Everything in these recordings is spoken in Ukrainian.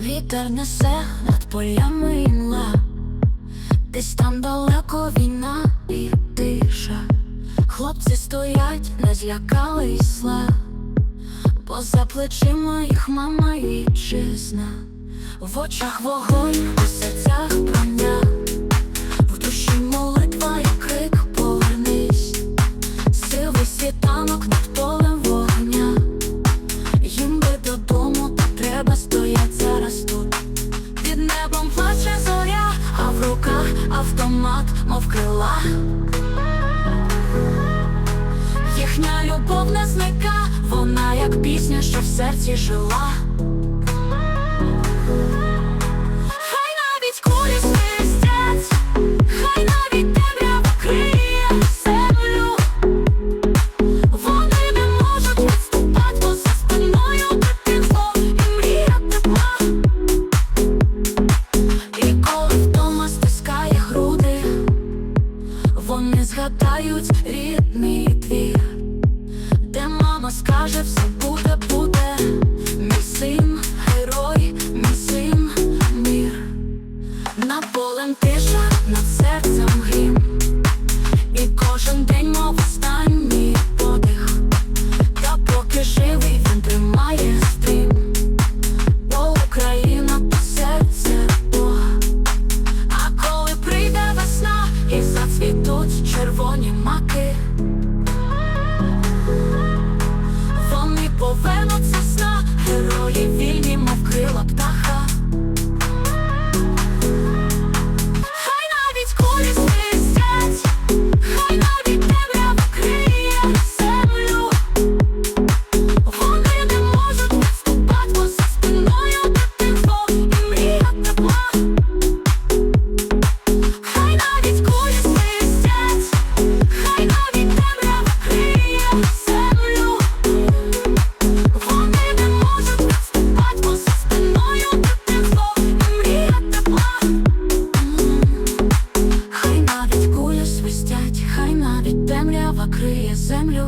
Вітер несе над полями імла, десь там далеко війна і тиша. Хлопці стоять, не злякали сла, бо за плечима їх мама вітчизна. В очах вогонь, у серцях броня, автомат, мов крила. Їхня любов не зника, вона як пісня, що в серці жила. Згадають рідний двір, де мама скаже, все буде, буде. Мій син, герой, мій син, мір. На полем тиша, над серцем грім. І кожен день, мов останній маки, вони повернуться сна, герої навіть криє землю.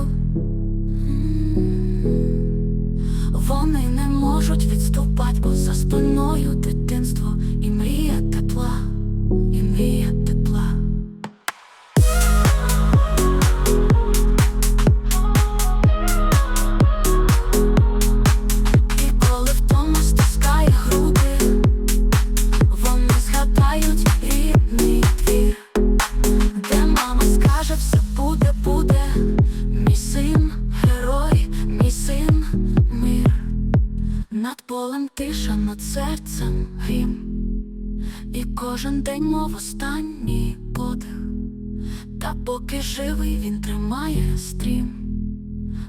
Вони не можуть відступати, над серцем грім. І кожен день, мов останній подих. Та поки живий він тримає стрім.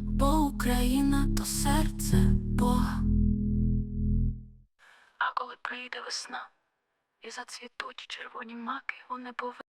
Бо Україна то серце Бога. А коли прийде весна і зацвітуть червоні маки, вони повинні.